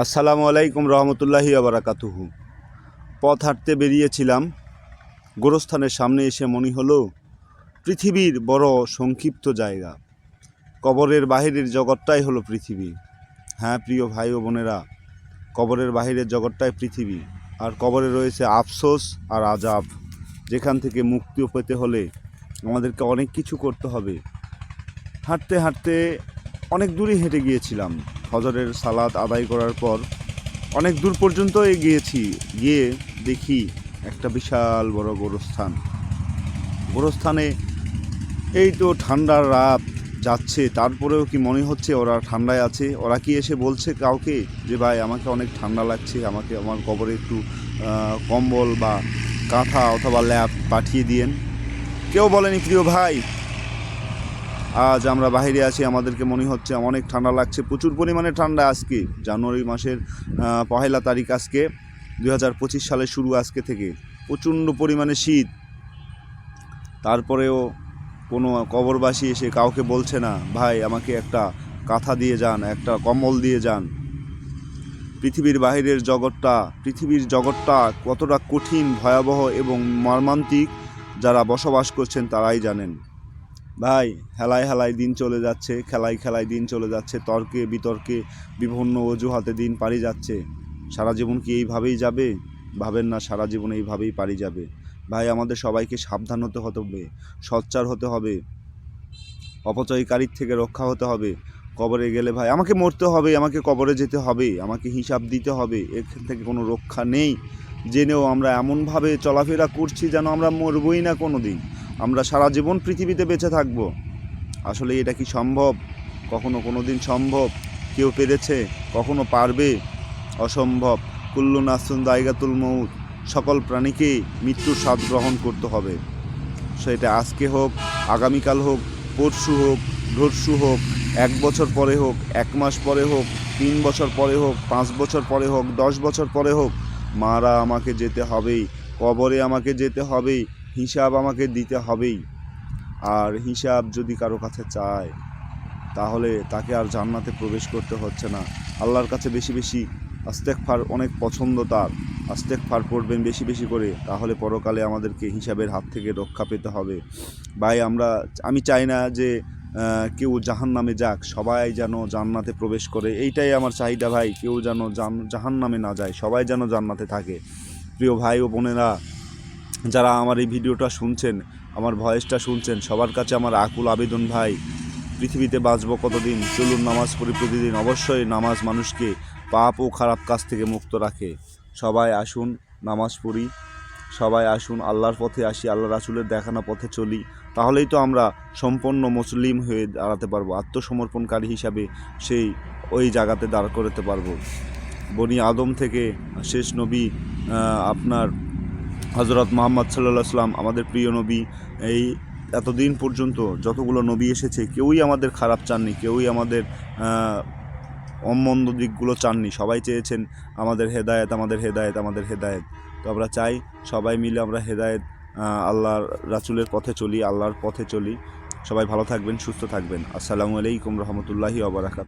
আসসালামু আলাইকুম রহমতুল্লাহি আবরাকাতুহু পথ হাঁটতে বেরিয়েছিলাম। গোরস্থানের সামনে এসে মনে হলো, পৃথিবীর বড় সংক্ষিপ্ত জায়গা। কবরের বাহিরের জগৎটাই হলো পৃথিবী। হ্যাঁ প্রিয় ভাই ও বোনেরা, কবরের বাহিরের জগৎটাই পৃথিবী। আর কবরে রয়েছে আফসোস আর আজাব যেখান থেকে মুক্তি পেতে হলে আমাদেরকে অনেক কিছু করতে হবে। হাঁটতে হাঁটতে অনেক দূরই হেঁটে গিয়েছিলাম। ফজরের সালাদ আদায় করার পর অনেক দূর পর্যন্ত গিয়েছি গিয়ে দেখি একটা বিশাল বড় গোরস্থান। গোরস্থানে এই তো ঠান্ডার রাত যাচ্ছে, তারপরেও কি মনে হচ্ছে ওরা ঠান্ডায় আছে? ওরা কি এসে বলছে কাউকে যে, ভাই, আমাকে অনেক ঠান্ডা লাগছে, আমাকে আমার কবরে একটু কম্বল বা কাঁথা অথবা ল্যাপ পাঠিয়ে দিয়েন? কেউ বলেনি, প্রিয় ভাই আজ আমরা বাইরে আছি, আমাদেরকে মনে হচ্ছে অনেক ঠান্ডা লাগছে, প্রচুর পরিমাণে ঠান্ডা আজকে, জানুয়ারি মাসের পহেলা তারিখ আজকে পঁচিশ সালের শুরু আজকে থেকে, প্রচণ্ড পরিমাণে শীত। তারপরেও কোনো কবরবাসী এসে কাউকে বলছে না, ভাই, আমাকে একটা কাঁথা দিয়ে যান, একটা কম্বল দিয়ে যান। পৃথিবীর বাহিরের জগৎটা, পৃথিবীর জগৎটা কতটা কঠিন, ভয়াবহ এবং মর্মান্তিক যারা বসবাস করছেন তারাই জানেন। ভাই হেলায় হেলায় দিন চলে যাচ্ছে খেলায় খেলায় দিন চলে যাচ্ছে, তর্কে বিতর্কে বিভিন্ন অজুহাতে দিন পারি যাচ্ছে। সারা জীবন কি এইভাবেই যাবে? ভাবেন না, সারা জীবন এইভাবেই পারি যাবে। ভাই, আমাদের সবাইকে সাবধান হতে হবে, সচ্চার হতে হবে, অপচয়কারীর থেকে রক্ষা হতে হবে। কবরে গেলে ভাই, আমাকে মরতে হবে, আমাকে কবরে যেতে হবে, আমাকে হিসাব দিতে হবে, এখান থেকে কোনো রক্ষা নেই। জেনেও আমরা এমনভাবে চলাফেরা করছি যেন আমরা মরবই না কোনো দিন আমরা সারা জীবন পৃথিবীতে বেঁচে থাকব। আসলে এটা কি সম্ভব? কখনো কোনো দিন সম্ভব? কেউ পেরেছে? কখনো পারবে? অসম্ভব। কুল্লু নাসুন দায়গাতুল মৌত সকল প্রাণীকে মৃত্যুর স্বাদ গ্রহণ করতে হবে। সেটা আজকে হোক, আগামীকাল হোক, পরশু হোক ঘরশু হোক, এক বছর পরে হোক, এক মাস পরে হোক, তিন বছর পরে হোক, পাঁচ বছর পরে হোক, দশ বছর পরে হোক, মারা আমাকে যেতে হবেই, কবরে আমাকে যেতে হবেই হিসাব আমাকে দিতে হবেই। আর হিসাব যদি কারও কাছে চায়, তাহলে তাকে আর জান্নাতে প্রবেশ করতে হচ্ছে না। আল্লাহর কাছে বেশি বেশি আস্তেকফার অনেক পছন্দ তার। আস্তেকফার পড়বেন বেশি বেশি করে, তাহলে পরকালে আমাদেরকে হিসাবের হাত থেকে রক্ষা পেতে হবে। ভাই, আমরা, আমি চাই না যে কেউ জাহান নামে যাক, সবাই যেন জান্নাতে প্রবেশ করে। এইটাই আমার চাহিদা ভাই, কেউ যেন জাহান নামে না যায়, সবাই যেন জান্নাতে থাকে। প্রিয় ভাই ও বোনেরা যারা আমার এই ভিডিওটা শুনছেন, আমার ভয়েসটা শুনছেন, সবার কাছে আমার আকুল আবেদন ভাই। পৃথিবীতে বাঁচবো কতদিন? চলুন নামাজ পড়ি প্রতিদিন। অবশ্যই নামাজ মানুষকে পাপ ও খারাপ কাজ থেকে মুক্ত রাখে। সবাই আসুন, নামাজ পড়ি। সবাই আসুন, আল্লাহর পথে আসি, আল্লাহ রাসুলের দেখানো পথে চলি। তাহলেই তো আমরা সম্পন্ন মুসলিম হয়ে দাঁড়াতে পারব। আত্মসমর্পণকারী হিসাবে সেই, ওই জায়গাতে দাঁড় করাতে পারব। বনি আদম থেকে শেষ নবী আপনার হজরত মোহাম্মদ সাল্লাহ সাল্লাম আমাদের প্রিয় নবী, এই এতদিন পর্যন্ত যতগুলো নবী এসেছে, কেউই আমাদের খারাপ চাননি, কেউই আমাদের অমন্দ দিকগুলো চাননি। সবাই চেয়েছেন আমাদের হেদায়েত আমাদের হেদায়েত আমাদের হেদায়েত। তো আমরা চাই সবাই মিলে আমরা হেদায়েত আল্লাহর রাসুলের পথে চলি, আল্লাহর পথে চলি। সবাই ভালো থাকবেন, সুস্থ থাকবেন। আসসালামু আলাইকুম রহমতুল্লাহি আবরাকাত